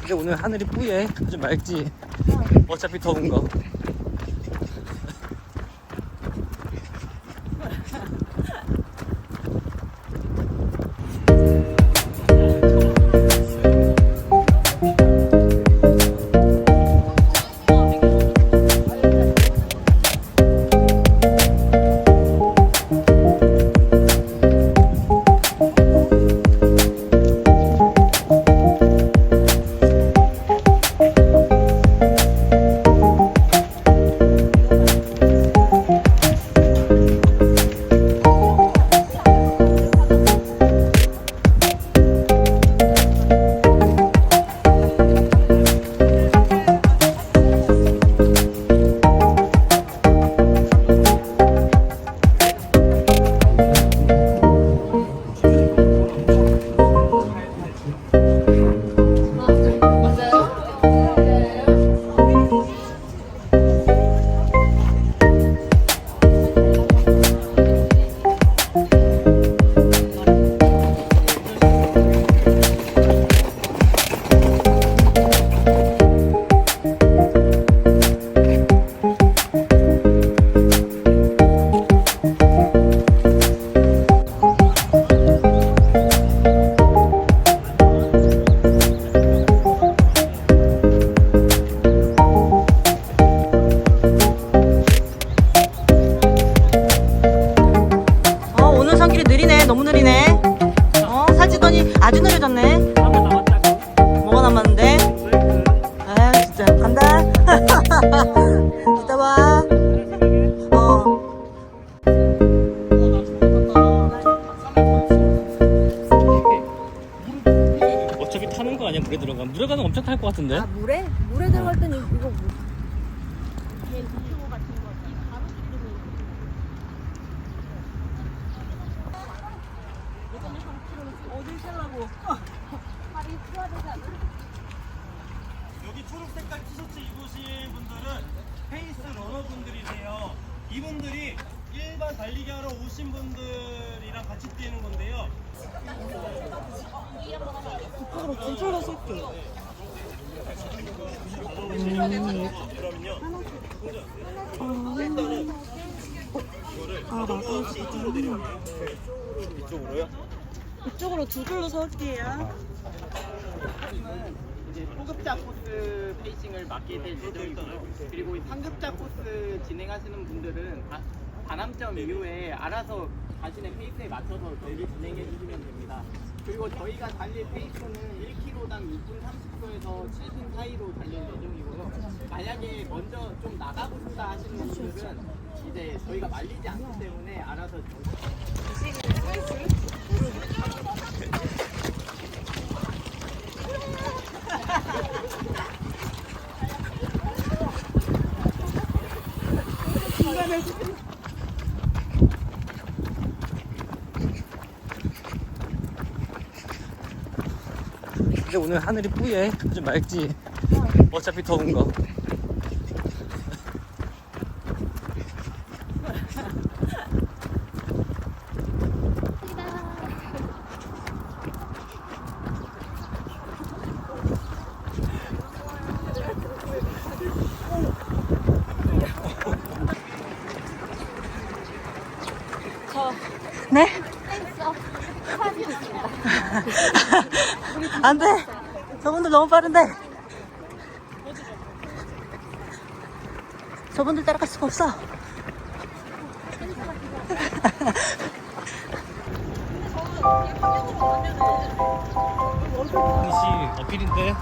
근데 오늘 하늘이 뿌예 아주 맑지. 어차피 더운 거 초록 색깔 티셔츠 입으신 분들은 페이스 러너 분들이세요. 이분들이 일반 달리기 하러 오신 분들이랑 같이 뛰는 건데요. 이쪽으로 쏠게. 아, 맞아. 이쪽으로요? 이쪽으로 두 줄로 쏠게요. 이제 소급자 코스 페이싱을 맡게 될 예정이고요. 그리고 이 상급자 코스 진행하시는 분들은 다- 반함점 이후에 알아서 자신의 페이스에 맞춰서 저희를 진행해 주시면 됩니다. 그리고 저희가 달릴 페이스는 1km당 6분 30초에서 7분 사이로 달릴 예정이고요. 만약에 먼저 좀 나가고 싶다 하시는 분들은 이제 저희가 말리지 않기 때문에 알아서 저희 오늘 하늘이 뿌예 아주 맑지 어차피 더운 거 네? 안 돼. 저분들 너무 빠른데. 저분들 따라갈 수가 없어. 씨 어필인데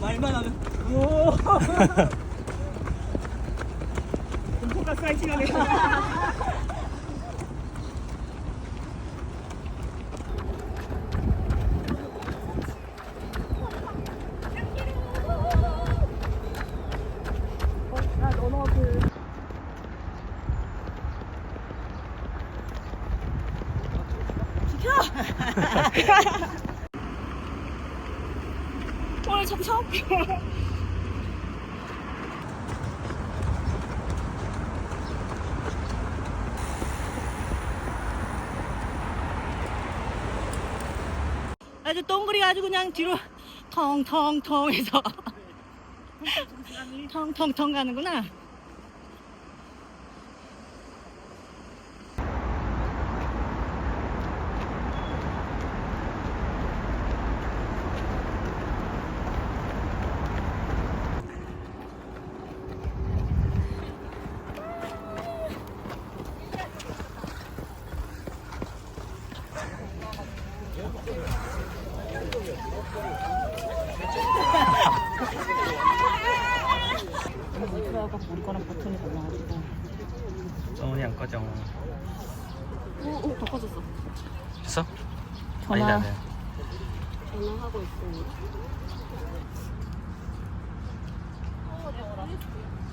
말만 하면 오 공포가 사이팅하네 오늘 자꾸 샤워 아주 동그리가 아주 그냥 뒤로 텅텅텅 해서. 텅텅텅 가는구나 우리 거랑 버튼이 달라가지고. 정훈이 안 꺼져. 오오 더 꺼졌어. 됐어? 전화. 아니다 전화하고 있으니. 수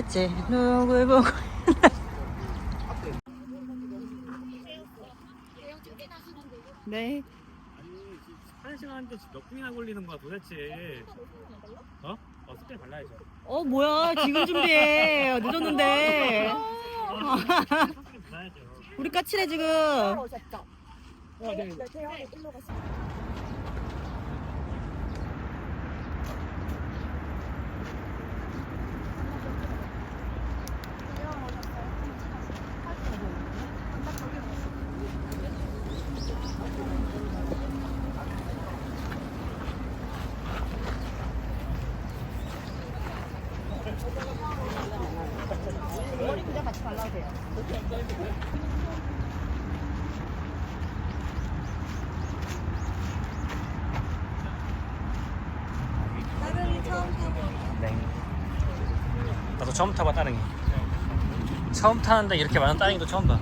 넌 대체 누굴 보고 네 한 시간인데 몇 분이나 걸리는 거야 도대체 어? 어 스킬 발라야죠 어 뭐야 지금 준비해 늦었는데 발라야죠 우리 까칠해 지금 어, 네. 네. 타봐 따릉이. 처음 타는데 이렇게 많은 따릉이도 처음 봐.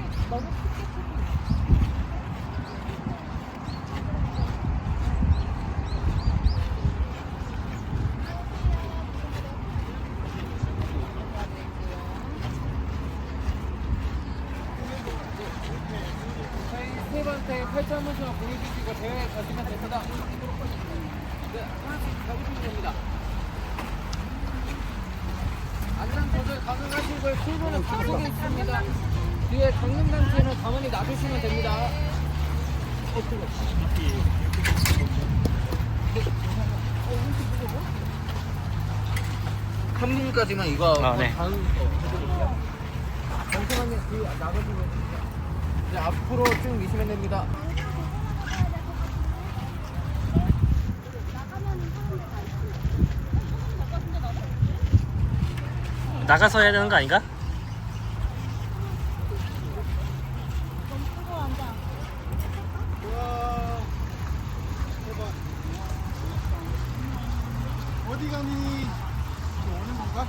세 번째 팔자 한 번씩만 보여주시고 대회 가시면 됩니다. 네, 하나씩 잡으시면 됩니다. 안전 조절 가능하시고요. 출구는 방송에 있습니다. 뒤에 강릉 단체는 가만히 놔두시면 됩니다. 한 분까지만 이거 아, 네. 다음 거. 잠시만요. 됩니다. 이제 앞으로 쭉 미시면 됩니다. 나가서 해야 되는 거 아닌가? 어디 가니? 오는 건가?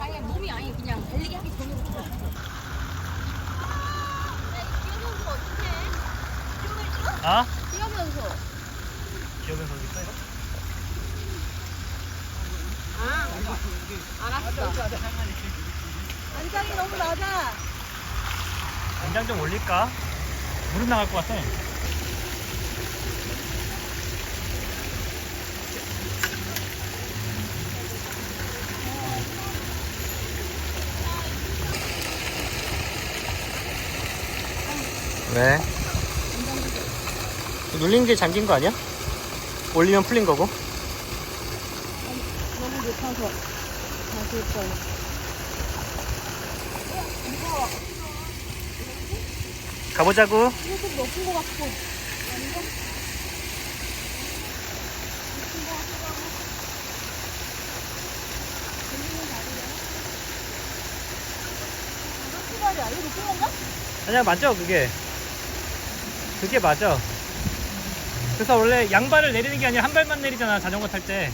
아니 몸이 아니 그냥 달리기 하기 전으로 뛰어. 뛰어면서 어떡해? 아? 뛰어면서. 기억에서 어디 있어 이거? 아, 알았어. 안장이 너무 낮아. 간장 좀 올릴까? 무릎 나갈 것 같아. 왜? 눌린 게 잠긴 거 아니야? 올리면 풀린 거고. 너무 높아서 다시 거예요. 가보자고. 조금 높은 것 같고. 아니야? 맞아 그게 그게 맞아 그래서 원래 양발을 내리는 게 아니라 한 발만 내리잖아 자전거 탈 때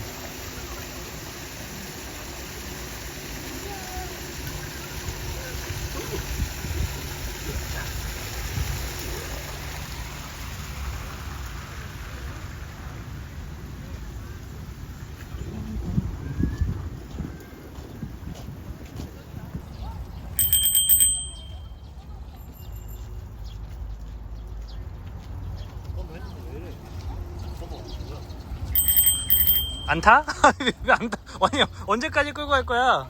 안 타? 왜 안 타? 아니 언제까지 끌고 갈 거야?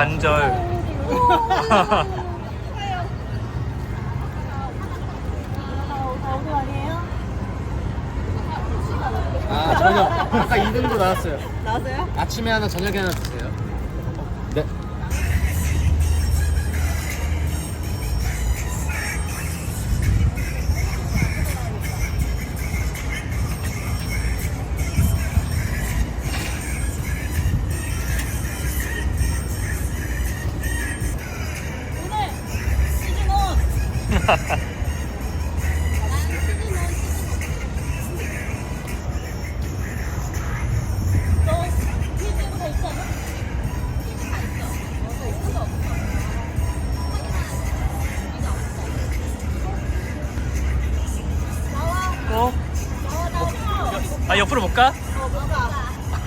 관절. 아 저녁 아까 2등도 나왔어요 나왔어요? 아침에 하나 저녁에 하나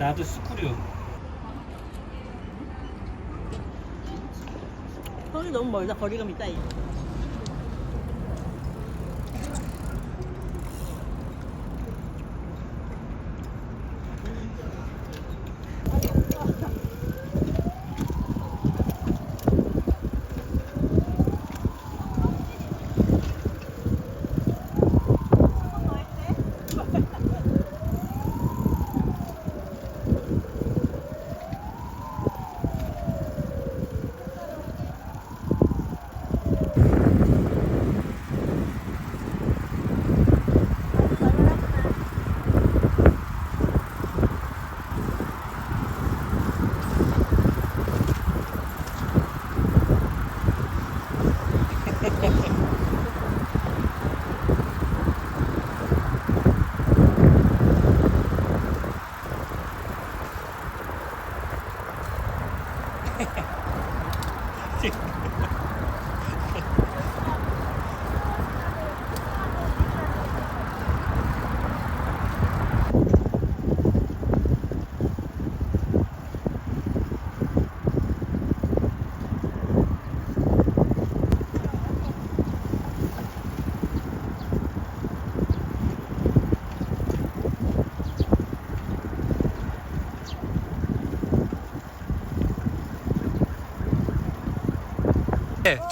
나도 스쿠류. 손이 너무 멀다. 거리감 있다. 이.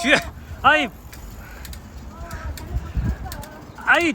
뒤에. 뒤에 아이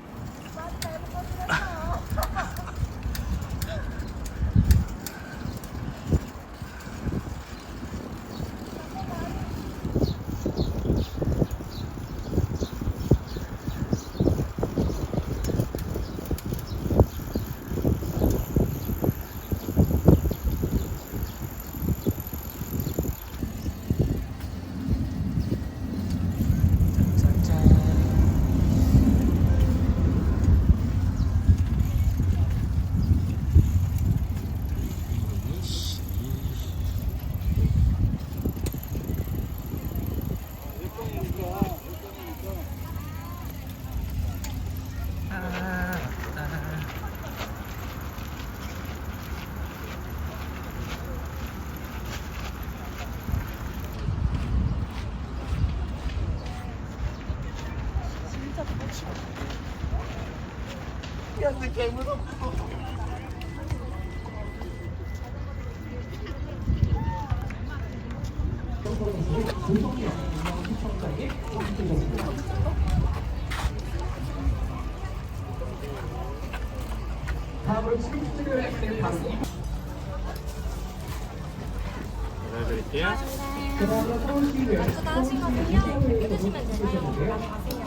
아이 아까 하시거든요. 믿으시면 되나요? 가세요.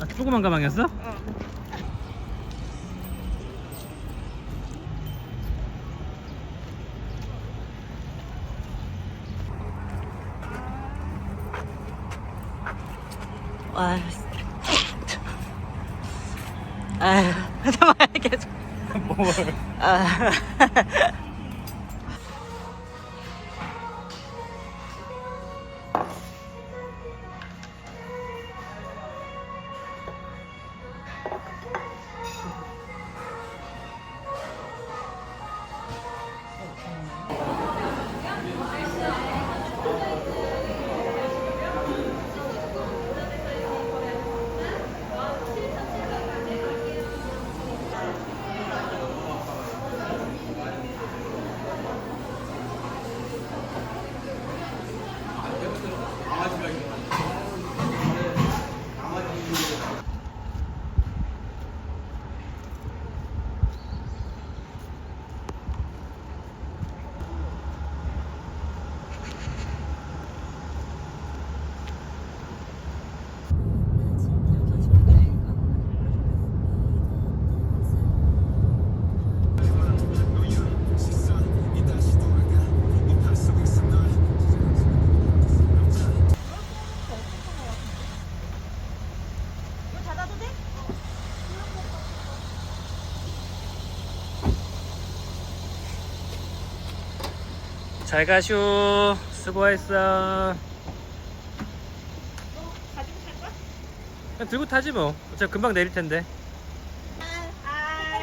아, 조그만 가방이었어? 잘 가쇼. 수고했어. 그냥 들고 타지 뭐. 어차피 금방 내릴 텐데.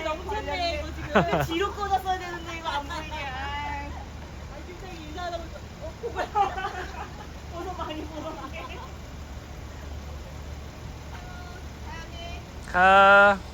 너무 쳤네 이거 지금. 뒤로 꽂았어야 되는데 이거 안 보이게. 아, 진짜 인사하다고. 어, 뭐야? 보서 많이 보서. 가.